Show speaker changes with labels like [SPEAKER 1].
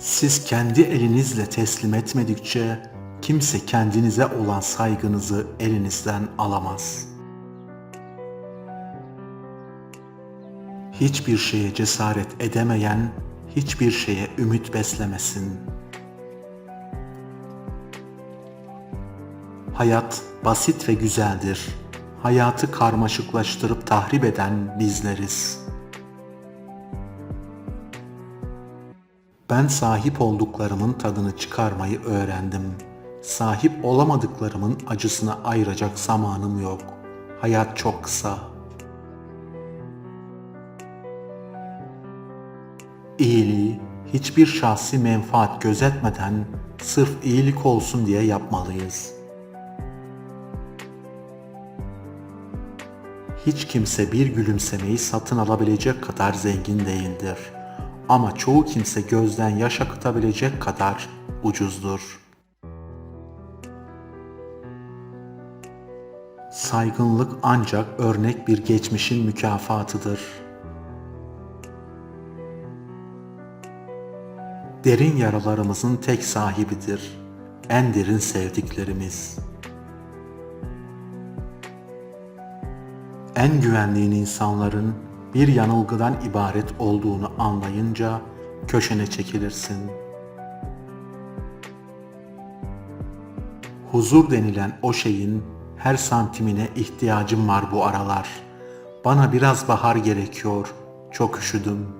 [SPEAKER 1] Siz kendi elinizle teslim etmedikçe kimse kendinize olan saygınızı elinizden alamaz. Hiçbir şeye cesaret edemeyen hiçbir şeye ümit beslemesin. Hayat basit ve güzeldir. Hayatı karmaşıklaştırıp tahrip eden bizleriz. Ben sahip olduklarımın tadını çıkarmayı öğrendim. Sahip olamadıklarımın acısına ayıracak zamanım yok. Hayat çok kısa. İyiliği hiçbir şahsi menfaat gözetmeden sırf iyilik olsun diye yapmalıyız. Hiç kimse bir gülümsemeyi satın alabilecek kadar zengin değildir. Ama çoğu kimse gözden yaş akıtabilecek kadar ucuzdur. Saygınlık ancak örnek bir geçmişin mükafatıdır. Derin yaralarımızın tek sahibidir. En derin sevdiklerimiz. En güvendiğin insanların bir yanılgıdan ibaret olduğunu anlayınca köşene çekilirsin. Huzur denilen o şeyin her santimine ihtiyacım var bu aralar. Bana biraz bahar gerekiyor. Çok üşüdüm.''